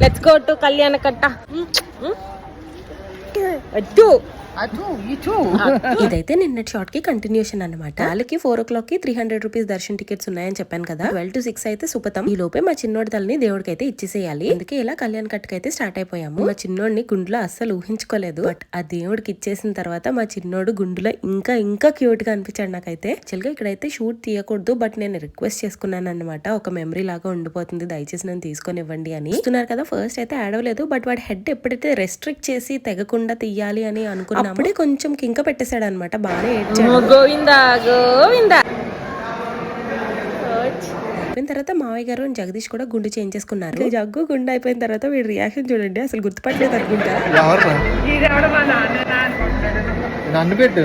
Let's go to కళ్యాణ కట్ట అటు. ఇదైతే నిన్నటి షార్ట్కి కంటిన్యూషన్ అనమాట వాళ్ళకి ఫోర్ ఓ క్లాక్కి three hundred rupees darshan tickets ఉన్నాయని చెప్పాను కదా. ట్వెల్వ్ టు సిక్స్ అయితే సుపతం. ఈ లోపే మా చిన్నోడి తల్లిని దేవుడికి అయితే ఇచ్చేసేయాలి. అందుకే ఇలా కళ్యాణ్ కట్టుకు అయితే స్టార్ట్ అయిపోయాము. మా చిన్నోడిని గుండులో అస్సలు ఊహించుకోలేదు. బట్ ఆ దేవుడికి ఇచ్చేసిన తర్వాత మా చిన్నోడు గుండులో ఇంకా ఇంకా క్యూట్గా అనిపించాడు నాకైతే. యాక్చువల్గా ఇక్కడైతే షూట్ తీయకూడదు. బట్ నేను రిక్వెస్ట్ చేసుకున్నాను అనమాట ఒక మెమరీ లాగా ఉండిపోతుంది. దయచేసి నన్ను తీసుకొని ఇవ్వండి అని. చూస్తున్నారు కదా ఫస్ట్ అయితే ఆడవలేదు బట్ వాడి హెడ్ ఎప్పుడైతే రెస్ట్రిక్ట్ చేసి తెగకుండా తీయాలి అని అనుకున్నాము. అప్పుడే కొంచెం కింక పెట్టేశాడు అనమాట బాగానే ఏడ్చాడు గోవిందా గోవిందా. అయిపోయిన తర్వాత మావయ్య గారు జగదీష్ కూడా గుండు చేంజ్ చేసుకున్నారు. జగ్గు గుండు అయిపోయిన తర్వాత వీడి రియాక్షన్ చూడండి. అసలు గుర్తుపట్టలేదు అనుకుంటా. నన్ను? పెట్టు.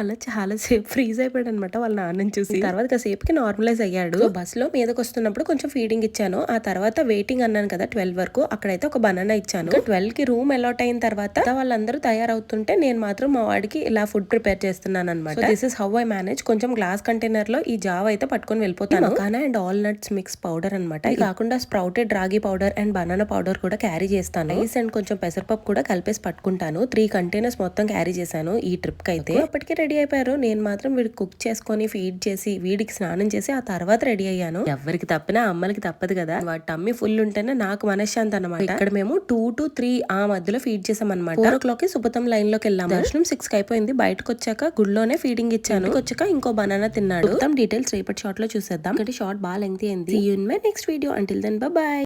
అలా చాలా సేపు ఫ్రీజ్ అయిపోయాడు అనమాట వాళ్ళ నాన్నని చూసి. తర్వాత కాసేపుకి నార్మలైజ్ అయ్యాడు. సో బస్లో మీదకి వస్తున్నప్పుడు కొంచెం ఫీడింగ్ ఇచ్చాను. ఆ తర్వాత వెయిటింగ్ అన్నాను కదా ట్వెల్వ్ వరకు. అక్కడైతే ఒక బనానా ఇచ్చాను. ట్వెల్వ్కి రూమ్ అలాట్ అయిన తర్వాత వాళ్ళందరూ తయారవుతుంటే నేను మాత్రం మా వాడికి ఇలా ఫుడ్ ప్రిపేర్ చేస్తున్నాను అనమాట this is how I manage కొంచెం గ్లాస్ కంటైనర్లో ఈ జావ్ అయితే పట్టుకొని వెళ్ళిపోతాను. Makhana and all nuts mix powder అనమాట. ఇది కాకుండా sprouted ragi powder and banana powder కూడా క్యారీ చేస్తాను. రైస్ అండ్ కొంచెం పెసరపప్పు కూడా కలిపేసి పట్టుకుంటాను. త్రీ కంటైనర్స్ మొత్తం క్యారీ చేశాను ఈ ట్రిప్కి అయితే. అప్పటికే రెడీ అయిపోయారు నేను మాత్రం వీడికి కుక్ చేసుకొని ఫీడ్ చేసి వీడికి స్నానం చేసి ఆ తర్వాత రెడీ అయ్యాను. ఎవరికి తప్పినా అమ్మలకి తప్పదు కదా. వాటి టమ్మి ఫుల్ ఉంటేనే నాకు మనశ్శాంతి అనమాట ఇక్కడ మేము టూ టు త్రీ ఆ మధ్యలో ఫీడ్ చేసాం అనమాట ఫోర్ ఓ క్లాక్కి లైన్లోకి వెళ్ళాము. దర్శనం సిక్స్కి అయిపోయింది. బయటకు వచ్చాక గుడిలోనే ఫీడింగ్ ఇచ్చాను. వచ్చాక ఇంకో బనానా తిన్నాడు. మొత్తం డీటెయిల్స్ రేపటి షార్ట్లో చూసేద్దాం. షార్ట్ బాగా లెంగ్తీ అయింది. Next video until then bye